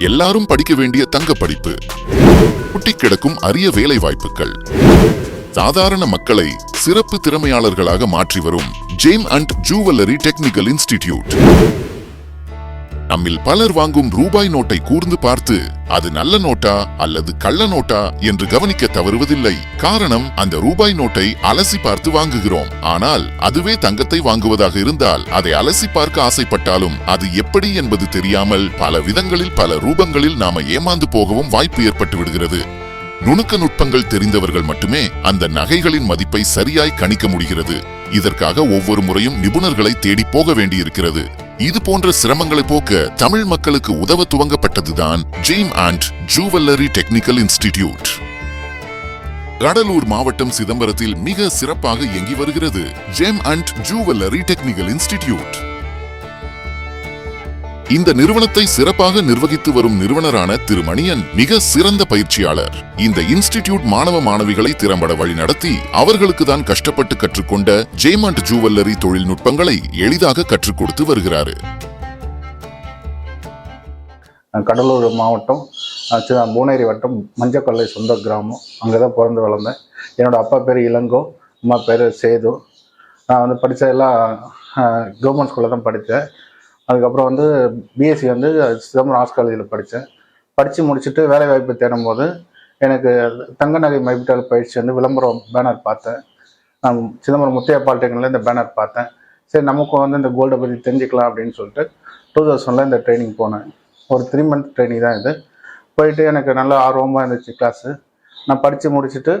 எல்லாரும் படிக்க வேண்டிய தங்க படிப்பு குட்டி கிடக்கும் அரிய வேலை வாய்ப்புகள் சாதாரண மக்களை சிறப்பு திறமையாளர்களாக மாற்றி வரும் gem and jewellery technical institute நம்மில் பலர் வாங்கும் ரூபாய் நோட்டை கூர்ந்து பார்த்து அது நல்ல நோட்டா அல்லது கள்ள நோட்டா என்று கவனிக்க தவறுவதில்லை. காரணம் அந்த ரூபாய் நோட்டை அலசி பார்த்து வாங்குகிறோம். ஆனால் அதுவே தங்கத்தை வாங்குவதாக இருந்தால் அதை அலசி பார்க்க ஆசைப்பட்டாலும் அது எப்படி என்பது தெரியாமல் பல விதங்களில் பல ரூபங்களில் நாம ஏமாந்து போகவும் வாய்ப்பு ஏற்பட்டு விடுகிறது. நுணுக்க நுட்பங்கள் தெரிந்தவர்கள் மட்டுமே அந்த நகைகளின் மதிப்பை சரியாய் கணிக்க முடிகிறது. இதற்காக ஒவ்வொரு முறையும் நிபுணர்களை தேடி போக வேண்டியிருக்கிறது. இது போன்ற சிரமங்களை போக்க தமிழ் மக்களுக்கு உதவ துவங்கப்பட்டதுதான் gem and jewellery technical institute Cuddalore மாவட்டம் சிதம்பரத்தில் மிக சிறப்பாக இயங்கி வருகிறது gem and jewellery technical institute இந்த நிறுவனத்தை சிறப்பாக நிர்வகித்து வரும் நிறுவனரான திரு மணியன் மிக சிறந்த பயிற்சியாளர். இந்த இன்ஸ்டிடியூட் மாணவ மாணவிகளை திறம்பட வழிநடத்தி அவர்களுக்கு தான் கஷ்டப்பட்டு கற்றுக்கொண்ட ஜேமண்ட் ஜூவல்லரி தொழில்நுட்பங்களை எளிதாக கற்றுக் கொடுத்து வருகிறாரு. கடலூர் மாவட்டம் பூனேரி வட்டம் மஞ்சக்கொள்ளை சொந்த கிராமம். அங்கே தான் பிறந்து வளர்ந்தேன். என்னோட அப்பா பேர் இளங்கோ அம்மா பேர் சேது. நான் வந்து படித்ததெல்லாம் கவர்மெண்ட் ஸ்கூலில் தான் படித்தேன். அதுக்கப்புறம் வந்து பிஎஸ்சி வந்து சிதம்பரம் ஆர்ட்ஸ் காலேஜில் படித்தேன் படித்து முடிச்சுட்டு வேலை வாய்ப்பு தேடும் போது எனக்கு தங்க நகை மைபிட்டால் பயிற்சி வந்து விளம்பரம் பேனர் பார்த்தேன். நான் சிதம்பரம் முத்தையா பாலிடெக்னிக்கில் இந்த பேனர் பார்த்தேன். சரி நமக்கும் வந்து இந்த கோல்டை பற்றி தெரிஞ்சுக்கலாம் அப்படின்னு சொல்லிட்டு டூ தௌசண்டில் இந்த ட்ரைனிங் போனேன். ஒரு த்ரீ மந்த் ட்ரைனிங் தான் இது. போயிட்டு எனக்கு நல்ல ஆர்வமாக இருந்துச்சு கிளாஸு நான் படித்து முடிச்சுட்டு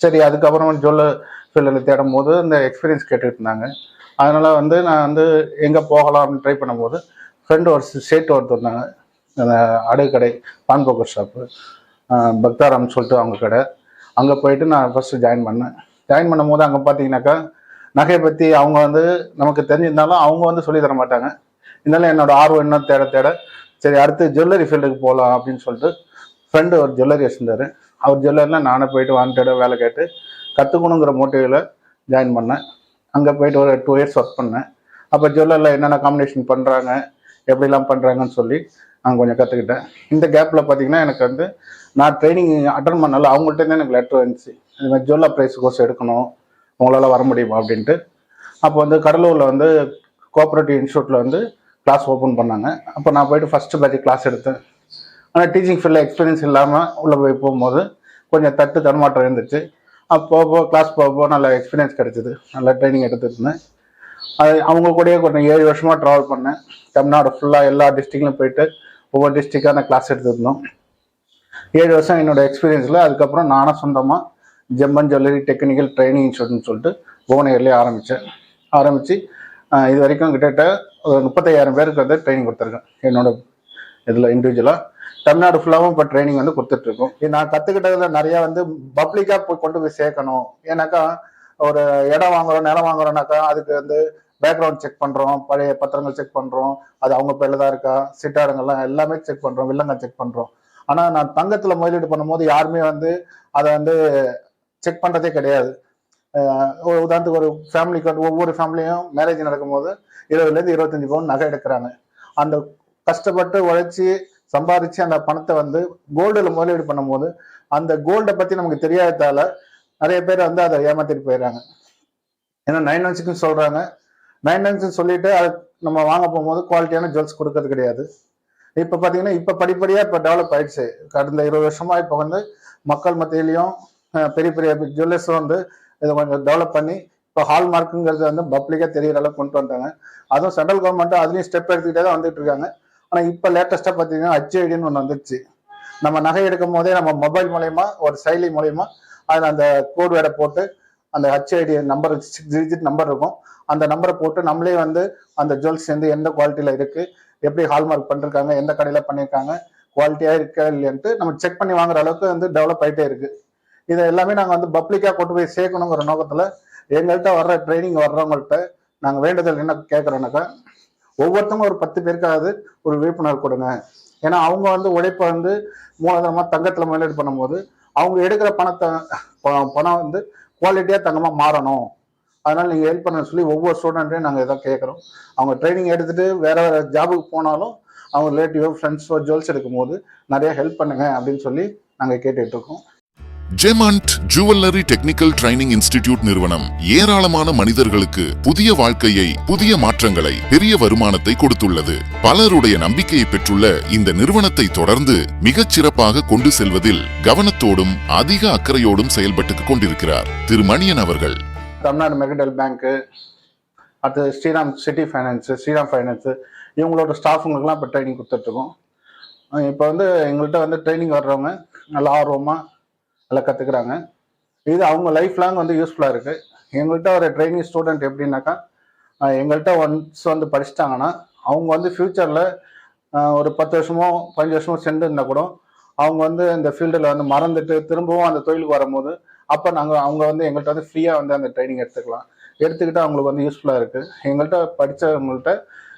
சரி அதுக்கப்புறம் ஜுவல்லர் ஃபீல்டில் தேடும் போது இந்த எக்ஸ்பீரியன்ஸ் கேட்டுட்டு இருந்தாங்க. அதனால் வந்து நான் வந்து எங்கே போகலாம் அப்படின்னு ட்ரை பண்ணும்போது ஃப்ரெண்டு ஒரு ஸ்டேட் ஒருத்தர் இருந்தாங்க அந்த அடகு கடை பான் போக்கர் ஷாப்பு பக்தாராம்னு சொல்லிட்டு அவங்க கடை. அங்கே போயிட்டு நான் ஃபஸ்ட்டு ஜாயின் பண்ணேன். ஜாயின் பண்ணும்போது அங்கே பார்த்தீங்கன்னாக்கா நகையை பற்றி அவங்க வந்து நமக்கு தெரிஞ்சிருந்தாலும் அவங்க வந்து சொல்லி தர மாட்டாங்க. இருந்தாலும் என்னோட ஆர்வம் என்ன தேட தேட சரி அடுத்து ஜுவல்லரி ஃபீல்டுக்கு போகலாம் அப்படின்னு சொல்லிட்டு ஃப்ரெண்டு ஒரு ஜுவல்லரி வச்சுருந்தார். அவர் ஜுவல்லரியில் நானே போயிட்டு வாண்டடாக வேலை கேட்டு கற்றுக்கணுங்கிற மோட்டிவில் ஜாயின் பண்ணேன். அங்கே போயிட்டு ஒரு டூ இயர்ஸ் ஒர்க் பண்ணேன். அப்போ ஜுவல்லரில் என்னென்ன காம்பினேஷன் பண்ணுறாங்க எப்படிலாம் பண்ணுறாங்கன்னு சொல்லி நான் கொஞ்சம் கற்றுக்கிட்டேன் இந்த கேப்பில் பார்த்தீங்கன்னா எனக்கு வந்து நான் ட்ரைனிங் அட்டன் பண்ணல. அவங்கள்ட்ட எனக்கு லெட்டர் வந்துச்சு. இது மாதிரி ஜுவல்லர் ப்ரைஸ் கோர்ஸ் எடுக்கணும். உங்களால் வர முடியுமா அப்படின்ட்டு. அப்போ வந்து கடலூரில் வந்து கோஆப்ரேட்டிவ் இன்ஸ்டியூட்டில் வந்து கிளாஸ் ஓப்பன் பண்ணாங்க. அப்போ நான் போயிட்டு ஃபஸ்ட்டு பேட்ச் கிளாஸ் எடுத்தேன். ஆனால் டீச்சிங் ஃபீல்டில் எக்ஸ்பீரியன்ஸ் இல்லாமல் உள்ளே போய் போகும்போது கொஞ்சம் தட்டு தடுமாற்றம் இருந்துச்சு. அப்போ போக கிளாஸ் போக போக நல்ல எக்ஸ்பீரியன்ஸ் கிடைச்சிது. நல்ல ட்ரைனிங் எடுத்துருந்தேன் அது அவங்க கூடயே கொஞ்சம் ஏழு வருஷமாக ட்ராவல் பண்ணேன். தமிழ்நாடு ஃபுல்லாக எல்லா டிஸ்ட்ரிக்ட்லையும் போயிட்டு ஒவ்வொரு டிஸ்ட்ரிக்டாக நான் கிளாஸ் எடுத்துருந்தோம் ஏழு வருஷம் என்னோட எக்ஸ்பீரியன்ஸில் அதுக்கப்புறம் நானும் சொந்தமாக gem and jewellery technical training இன்ஸ்டியூட்னு சொல்லிட்டு புவனகிரிலேயே ஆரம்பித்தேன் ஆரம்பித்து இது வரைக்கும் கிட்டத்தட்ட ஒரு முப்பத்தையாயிரம் பேருக்கு வந்து ட்ரைனிங் கொடுத்துருக்கேன். என்னோட இதில் இண்டிவிஜுவலாக தமிழ்நாடு ஃபுல்லாகவும் இப்போ ட்ரைனிங் வந்து கொடுத்துட்ருக்கோம். நான் கற்றுக்கிட்டதில் நிறையா வந்து பப்ளிக்காக போய் கொண்டு போய் சேர்க்கணும். ஏன்னாக்கா ஒரு இடம் வாங்குறோம் நிலம் வாங்குறோம்னாக்கா அதுக்கு வந்து பேக்ரவுண்ட் செக் பண்ணுறோம் பழைய பத்திரங்கள் செக் பண்ணுறோம் அது அவங்க பேரில் தான் இருக்கா சிட்டாடுங்கள்லாம் எல்லாமே செக் பண்ணுறோம் வில்லங்க செக் பண்ணுறோம் ஆனால் நான் தங்கத்தில் முதலீடு பண்ணும்போது யாருமே வந்து அதை வந்து செக் பண்ணுறதே கிடையாது. ஒரு உதாரணத்துக்கு ஒரு ஃபேமிலிக்கு ஒவ்வொரு ஃபேமிலியும் மேரேஜ் நடக்கும்போது இருபதுலேருந்து இருபத்தஞ்சு பவுன் நகை எடுக்கிறாங்க. அந்த கஷ்டப்பட்டு உழைச்சி சம்பாதிச்சு அந்த பணத்தை வந்து கோல்டில் முதலீடு பண்ணும்போது அந்த கோல்டை பற்றி நமக்கு தெரியாததால நிறைய பேர் வந்து அதை ஏமாத்திட்டு போயிடுறாங்க. ஏன்னா நைன் ஒன் சிக்ஸ் சொல்கிறாங்க நைன் ஒன் சிக்ஸ் சொல்லிட்டு அது நம்ம வாங்க போகும்போது குவாலிட்டியான ஜுவல்ஸ் கொடுக்கறது கிடையாது. இப்போ பார்த்தீங்கன்னா இப்போ படிப்படியாக இப்போ டெவலப் ஆயிடுச்சு. கடந்த இருபது வருஷமா இப்போ வந்து மக்கள் மத்தியிலையும் பெரிய பெரிய ஜுவல்லர்ஸும் வந்து இதை கொஞ்சம் டெவலப் பண்ணி இப்போ ஹால்மார்க்குங்கிறது வந்து பப்ளிக்காக தெரியிற அளவுக்கு கொண்டு வந்துட்டாங்க அதுவும் சென்ட்ரல் கவர்மெண்ட்டும் அதுலேயும் ஸ்டெப் எடுத்துக்கிட்டே தான் வந்துட்டு இருக்காங்க. ஆனா இப்போ லேட்டஸ்டா பார்த்தீங்கன்னா ஹச்ஐடின்னு ஒன்று வந்துருச்சு நம்ம நகை எடுக்கும் போதே நம்ம மொபைல் மூலயமா ஒரு செயலி மூலயமா அதில் அந்த கோடு வேர்டை போட்டு அந்த HUID number six digit number இருக்கும். அந்த நம்பரை போட்டு நம்மளே வந்து அந்த ஜுவல்ஸ் வந்து எந்த குவாலிட்டியில் இருக்கு எப்படி ஹால்மார்க் பண்ணிருக்காங்க எந்த கடையில் பண்ணியிருக்காங்க குவாலிட்டியாக இருக்கா இல்லைன்ட்டு நம்ம செக் பண்ணி வாங்குற அளவுக்கு வந்து டெவலப் ஆகிட்டே இருக்கு. இதை எல்லாமே நாங்கள் வந்து பப்ளிக்காக கொண்டு போய் சேர்க்கணுங்கிற நோக்கத்தில் எங்கள்கிட்ட வர்ற ட்ரைனிங் வர்றவங்கள்ட்ட நாங்கள் வேண்டுதல் என்ன கேட்குறோன்னாக்கா ஒவ்வொருத்தவங்க ஒரு பத்து பேருக்காவது ஒரு விழிப்புணர்வு கொடுங்க. ஏன்னா அவங்க வந்து உழைப்பை வந்து மூலதனமாக தங்கத்தில் முதலீடு பண்ணும்போது அவங்க எடுக்கிற பணத்தை பணம் வந்து குவாலிட்டியாக தங்கமாக மாறணும். அதனால் நீங்கள் ஹெல்ப் பண்ண சொல்லி ஒவ்வொரு ஸ்டூடெண்ட்டையும் நாங்கள் இதை கேட்குறோம். அவங்க ட்ரைனிங் எடுத்துட்டு வேற வேற ஜாபுக்கு போனாலும் அவங்க ரிலேட்டிவோ ஃப்ரெண்ட்ஸோ ஜுவல்ஸ் எடுக்கும்போது நிறைய ஹெல்ப் பண்ணுங்க அப்படின்னு சொல்லி நாங்கள் கேட்டுட்ருக்கோம் gem and jewellery technical training institute நிறுவனம் ஏராளமான மனிதர்களுக்கு புதிய வாழ்க்கையை புதிய மாற்றங்களை பெரிய வருமானத்தை கொடுத்துள்ளது. பலருடைய நம்பிக்கையை பெற்றுள்ள இந்த நிறுவனத்தை தொடர்ந்து மிகச் சிறப்பாக கொண்டு செல்வதில் கவனத்தோடும் அதிக அக்கறையோடும் செயல்பட்டு கொண்டிருக்கிறார் திரு மணியன் அவர்கள். தமிழ்நாடு மெகடல் பேங்க்கு அடுத்து Shriram city finance Shriram finance இவங்களோட ஸ்டாஃபுங்களுக்குலாம் இப்போ ட்ரைனிங் கொடுத்துட்ருக்கோம் இப்போ வந்து எங்கள்கிட்ட வந்து ட்ரைனிங் வர்றவங்க நல்லா ஆர்வமாக நல்லா கற்றுக்குறாங்க இது அவங்க லைஃப் லாங் வந்து யூஸ்ஃபுல்லாக இருக்குது எங்கள்கிட்ட ஒரு ட்ரைனிங் ஸ்டூடெண்ட் எப்படின்னாக்கா எங்கள்கிட்ட ஒன்ஸ் வந்து படிச்சிட்டாங்கன்னா அவங்க வந்து ஃப்யூச்சரில் ஒரு பத்து வருஷமோ பதினஞ்சு வருஷமோ சென்று இருந்தால் கூட அவங்க வந்து இந்த ஃபீல்டில் வந்து மறந்துட்டு திரும்பவும் அந்த தொழிலுக்கு வரும்போது அப்போ நாங்கள் அவங்க வந்து எங்கள்கிட்ட வந்து ஃப்ரீயாக வந்து அந்த ட்ரைனிங் எடுத்துக்கலாம். எடுத்துக்கிட்டு அவங்களுக்கு வந்து யூஸ்ஃபுல்லாக இருக்குது எங்கள்கிட்ட படித்தவங்கள்ட்ட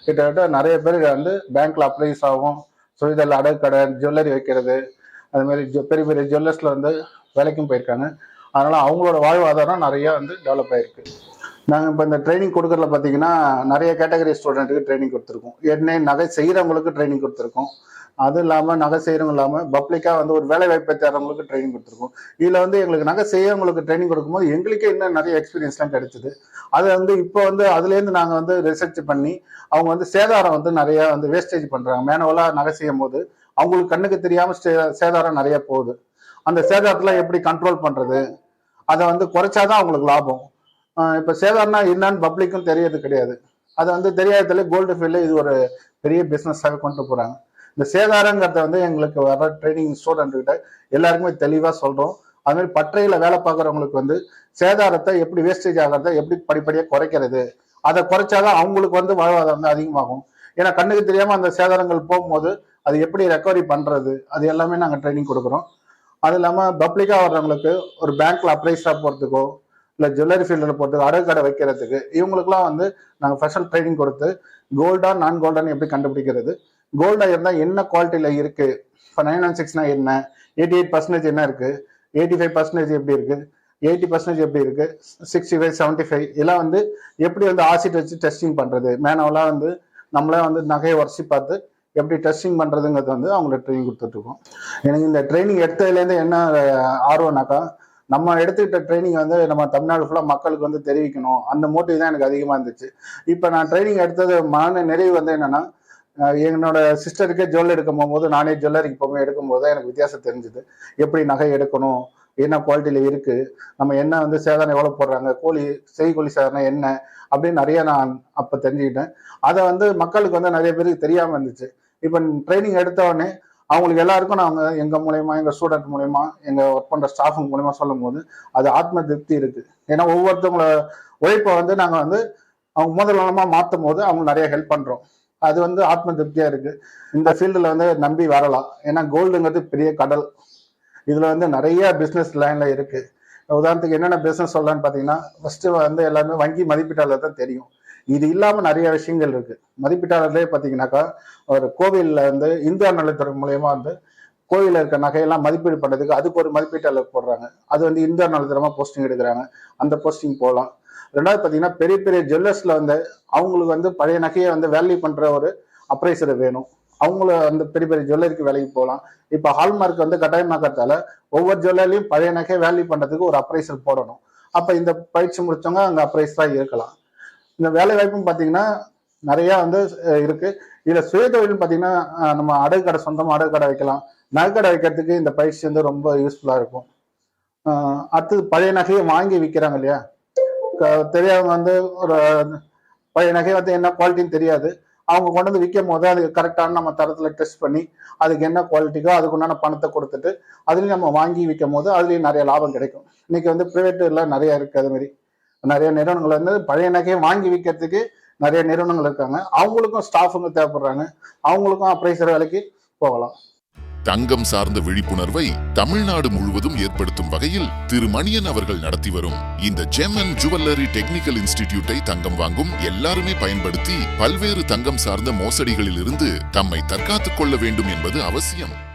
கிட்டத்தட்ட நிறைய பேர் வந்து பேங்க்கில் அப்ளைஸ் ஆகும். ஸோ இதில் அடகு கடை ஜுவல்லரி வைக்கிறது அது மாதிரி பெரிய பெரிய ஜுவல்லர்ஸில் வந்து வேலைக்கும் போயிருக்காங்க. அதனால் அவங்களோட வாழ்வாதாரம் நிறையா வந்து டெவலப் ஆகிருக்கு நாங்கள் இப்போ இந்த ட்ரைனிங் கொடுக்குறதுல பார்த்தீங்கன்னா நிறைய கேட்டகரி ஸ்டூடெண்ட்டுக்கு ட்ரைனிங் கொடுத்துருக்கோம். ஏற்கனவே நகை செய்கிறவங்களுக்கு ட்ரைனிங் கொடுத்துருக்கோம். அது இல்லாமல் நகை செய்கிறவங்க இல்லாமல் பப்ளிக்காக வந்து ஒரு வேலை வாய்ப்பை தேடுறவங்களுக்கு ட்ரைனிங் கொடுத்துருக்கோம். இதில் வந்து எங்களுக்கு நகை செய்யறவங்களுக்கு ட்ரைனிங் கொடுக்கும்போது எங்களுக்கே இன்னும் நிறைய எக்ஸ்பீரியன்ஸ்லாம் கிடைச்சிது. அது வந்து இப்போ வந்து அதுலேருந்து நாங்கள் வந்து ரிசர்ச் பண்ணி அவங்க வந்து சேதாரம் வந்து நிறையா வந்து வேஸ்டேஜ் பண்ணுறாங்க மேனுவலாக நகை செய்யும் போது அவங்களுக்கு கண்ணுக்கு தெரியாம சேதாரம் நிறைய போகுது. அந்த சேதாரத்தில் எப்படி கண்ட்ரோல் பண்றது? அதை வந்து குறைச்சாதான் அவங்களுக்கு லாபம். இப்ப சேதாரம்னா என்னன்னு பப்ளிக்கும் தெரியறது கிடையாது. அது வந்து தெரியாததுல கோல்டு ஃபீல்டு இது ஒரு பெரிய பிஸ்னஸாக கொண்டு போறாங்க. இந்த சேதாரங்கிறத வந்து எங்களுக்கு வர ட்ரைனிங் ஸ்டூடெண்ட் கிட்ட எல்லாருக்குமே தெளிவாக சொல்கிறோம் அது மாதிரி பட்டறையில் வேலை பார்க்குறவங்களுக்கு வந்து சேதாரத்தை எப்படி வேஸ்டேஜ் ஆகிறத எப்படி படிப்படியாக குறைக்கிறது? அதை குறைச்சாதான் அவங்களுக்கு வந்து வாழ்வாதாரம் வந்து அதிகமாகும். ஏன்னா கண்ணுக்கு தெரியாமல் அந்த சேதாரங்கள் போகும்போது அது எப்படி ரெக்கவரி பண்ணுறது அது எல்லாமே நாங்கள் ட்ரைனிங் கொடுக்குறோம். அது இல்லாமல் பப்ளிக்காக வர்றவங்களுக்கு ஒரு பேங்க்ல அப்ரைஸாக போகிறதுக்கோ இல்லை ஜுவல்லரி ஃபீல்டில் போகிறதுக்கு அடகு கடை வைக்கிறதுக்கு இவங்களுக்குலாம் வந்து நாங்கள் ஸ்பெஷல் ட்ரைனிங் கொடுத்து கோல்டா நான் கோல்டான்னு எப்படி கண்டுபிடிக்கிறது? கோல்டாக இருந்தால் என்ன குவாலிட்டியில் இருக்குது இப்போ நைன் ஒன் சிக்ஸ்னா என்ன? எயிட்டி எயிட் பர்சன்டேஜ் என்ன இருக்குது எயிட்டி ஃபைவ் பர்சன்டேஜ் எப்படி இருக்குது எயிட்டி பர்சன்டேஜ் எப்படி இருக்குது சிக்ஸ்டி ஃபைவ் செவன்ட்டி ஃபைவ் இதெல்லாம் வந்து எப்படி வந்து ஆசிட் வச்சு டெஸ்டிங் பண்ணுறது மேனவெல்லாம் வந்து நம்மளே வந்து நகையை உரைச்சி பார்த்து எப்படி டெஸ்டிங் பண்ணுறதுங்கிறது வந்து அவங்களுக்கு ட்ரைனிங் கொடுத்துட்ருக்கோம். எனக்கு இந்த ட்ரைனிங் எடுத்ததுலேருந்து என்ன ஆர்வம்னாக்கா நம்ம எடுத்துக்கிட்ட ட்ரைனிங் வந்து நம்ம தமிழ்நாடு ஃபுல்லாக மக்களுக்கு வந்து தெரிவிக்கணும். அந்த மோட்டிவ் தான் எனக்கு அதிகமாக இருந்துச்சு. இப்போ நான் ட்ரைனிங் எடுத்தது மன நிறைவு வந்து என்னன்னா என்னோட சிஸ்டருக்கே ஜுவல் எடுக்கும் போகும்போது நானே ஜுவல்லரிக்கு போகும்போது எடுக்கும்போது தான் எனக்கு வித்தியாசம் தெரிஞ்சுது. எப்படி நகை எடுக்கணும் என்ன குவாலிட்டியில் இருக்குது நம்ம என்ன வந்து சேதாரம் எவ்வளோ போடுறாங்க கோழி செய்கூலி சேதாரம் என்ன அப்படின்னு நிறைய நான் அப்போ தெரிஞ்சுக்கிட்டேன். அதை வந்து மக்களுக்கு வந்து நிறைய பேருக்கு தெரியாமல் இருந்துச்சு. இப்போ ட்ரைனிங் எடுத்த உடனே அவங்களுக்கு எல்லாருக்கும் நாங்கள் எங்கள் மூலயமா எங்கள் ஸ்டூடெண்ட் மூலயமா எங்கள் ஒர்க் பண்ணுற ஸ்டாஃபுங்க மூலயமா சொல்லும் போது அது ஆத்ம திருப்தி இருக்கு. ஏன்னா ஒவ்வொருத்தவங்கள உழைப்பை வந்து நாங்கள் வந்து அவங்க முதல்வனமாக மாற்றும் போது அவங்க நிறைய ஹெல்ப் பண்ணுறோம் அது வந்து ஆத்ம திருப்தியாக இருக்கு. இந்த ஃபீல்டில் வந்து நம்பி வரலாம். ஏன்னா கோல்டுங்கிறது பெரிய கடல். இதில் வந்து நிறைய பிஸ்னஸ் லைனில் இருக்கு. உதாரணத்துக்கு என்னென்ன பிஸ்னஸ் சொல்லலாம்னு பார்த்தீங்கன்னா ஃபர்ஸ்ட் வந்து எல்லாமே வங்கி மதிப்பீட்டாளர் தான் தெரியும். இது இல்லாமல் நிறைய விஷயங்கள் இருக்கு. மதிப்பீட்டாளர்லேயே பார்த்தீங்கன்னாக்கா ஒரு கோவிலில் வந்து இந்து அறநிலைத்துறை மூலயமா வந்து கோவிலில் இருக்க நகையெல்லாம் மதிப்பீடு பண்ணுறதுக்கு அதுக்கு ஒரு மதிப்பீட்டாளர் போடுறாங்க. அது வந்து இந்து அறநிலைத்துறமா போஸ்டிங் எடுக்கிறாங்க. அந்த போஸ்டிங் போகலாம் ரெண்டாவது பார்த்தீங்கன்னா பெரிய பெரிய ஜுவல்லர்ஸில் வந்து அவங்களுக்கு வந்து பழைய நகையை வந்து வேல்யூ பண்ணுற ஒரு அப்ரைசர் வேணும். அவங்கள வந்து பெரிய பெரிய ஜுவல்லரிக்கு வேலைக்கு போகலாம் இப்போ ஹால்மார்க் வந்து கட்டாயமாக்கிறதால ஒவ்வொரு ஜுவல்லரிலையும் பழைய நகையை வேல்யூ பண்ணுறதுக்கு ஒரு அப்ரைசர் போடணும். அப்போ இந்த பயிற்சி முடித்தவங்க அங்கே அப்ரைஸராக இருக்கலாம். இந்த வேலை வாய்ப்பும் பார்த்தீங்கன்னா நிறைய வந்து இருக்கு. இதுல சுயதொழில்னு பார்த்தீங்கன்னா நம்ம அடகு கடை சொந்தமாக அடகு கடை வைக்கலாம். நகைக்கடை வைக்கிறதுக்கு இந்த பயிற்சி வந்து ரொம்ப யூஸ்ஃபுல்லாக இருக்கும். அடுத்தது பழைய நகையை வாங்கி விற்கிறாங்க இல்லையா? க- தெரியாதவங்க வந்து ஒரு பழைய நகை வந்து என்ன குவாலிட்டின்னு தெரியாது. அவங்க கொண்டு வந்து விற்கும் போது அதுக்கு கரெக்டான நம்ம தரத்தில் டெஸ்ட் பண்ணி அதுக்கு என்ன குவாலிட்டிக்கோ அதுக்கு உண்டான பணத்தை கொடுத்துட்டு அதுலேயும் நம்ம வாங்கி விற்கும் போது அதுலேயும் நிறைய லாபம் கிடைக்கும். இன்னைக்கு வந்து ப்ரைவேட் எல்லாம் நிறைய இருக்கு அது மாதிரி. நிறைய நிறுவனங்கள் வந்து பழைய நகையை வாங்கி விற்கிறதுக்கு நிறைய நிறுவனங்கள் இருக்காங்க. அவங்களுக்கும் ஸ்டாஃபுங்க தேவைப்படுறாங்க. அவங்களுக்கும் அப்ரைசர் வேலைக்கு போகலாம். தங்கம் சார்ந்த விழிப்புணர்வை தமிழ்நாடு முழுவதும் ஏற்படுத்தும் வகையில் திரு மணியன் அவர்கள் நடத்தி வரும் இந்த ஜெம் அண்ட் ஜுவல்லரி டெக்னிக்கல் இன்ஸ்டிடியூட்டை தங்கம் வாங்கும் எல்லாருமே பயன்படுத்தி பல்வேறு தங்கம் சார்ந்த மோசடிகளில் இருந்து தம்மை தற்காத்துக் கொள்ள வேண்டும் என்பது அவசியம்.